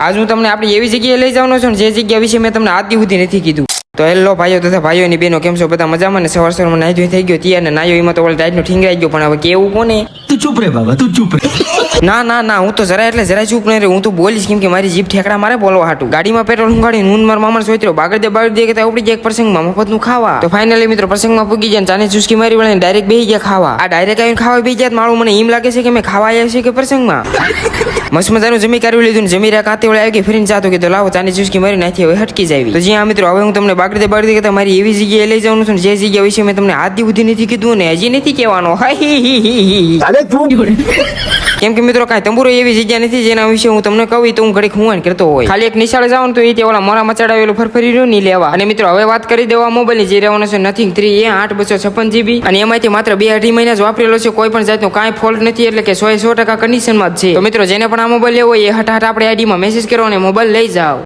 આજ હું તમને આપણે એવી જગ્યાએ લઈ જવાનો છું ને જે જગ્યા વિશે મેં તમને આદિ સુધી નથી કીધું. તો હેલો ભાઈઓ તથા ભાઈઓની બહેનો કેમ છો? બધા મજામાં ને સવાર સવારમાં નાઈ ધોઈ થઈ ગયો તૈયાર ને નાયો એમાં તો ઓલા ટાઈટનો ઠીંગરાઈ ગયો પણ હવે કેવું કોને? તું ચૂપ રે બાબા તું ચૂપ રે. ના ના ના હું તો જરા એટલે જરા ચૂપ નહીં રહે. હું તો બોલીશ કેમ કે મારી જીભ ઠેકડા મારે બોલવા હાટું. ગાડીમાં પેટ્રોલ ઉંગાડી હું માર મારા મામા સોતરો બાગડ દે બાગડ દે કે ત્યાં ઉપડી જાય એક પ્રસંગમાં મફતનું ખાવા. તો ફાઇનલી મિત્રો પ્રસંગમાં પૂગી જાય ને ચાની ચુસ્કી મારી વળે ડાયરેક્ટ બેહી ગયા ખાવા. આ ડાયરેક્ટ આવીને ખાવા બેહી જાય મારું મને એમ લાગે છે કે મેં ખાવા આવ્યા છે કે પ્રસંગમાં? મસ્ત મજાનું જમી કરી લીધું જમી રહ્યા કાતે વળે આવી ગઈ. ફરીને જાતો કે તો લાવો ચાની ચુસ્કી મારી નાખી હવે હટકી જાય તો જ્યાં મિત્રો હવે હું તમને દે દે કે તમારી એવી જગ્યાએ લઈ જવાનું છે ને જે જગ્યા વિશે મેં તમને આદિ બુદ્ધિ નથી કીધું ને હજી નથી કહેવાનો. કેમ કે મિત્રો કાંઈ તંબુરો એવી જગ્યા નથી જેના વિશે હું તમને કહું તો હું ઘડીક હું કરતો હોય. ખાલી એક નિશાળ જાઉં તો એ તે ઓલા મોરા મચાડાવેલું ફરફરી રહ્યું નહીં લેવા. અને મિત્રો હવે વાત કરી દેવા મોબાઈલની જે રહેવાનો છે નથિંગ થ્રી એ આઠ બસો છપ્પન જીબી અને એમાંથી માત્ર બે અઢી મહિના જ વાપરેલો છે કોઈ પણ જાતનો કાંઈ ફોલ્ટ નથી એટલે કે સો સો ટકા કન્ડિશનમાં જ છે. તો મિત્રો જેને પણ આ મોબાઈલ લેવો એ હઠાટ આપણે આઈડીમાં મેસેજ કરો અને મોબાઈલ લઈ જાઓ.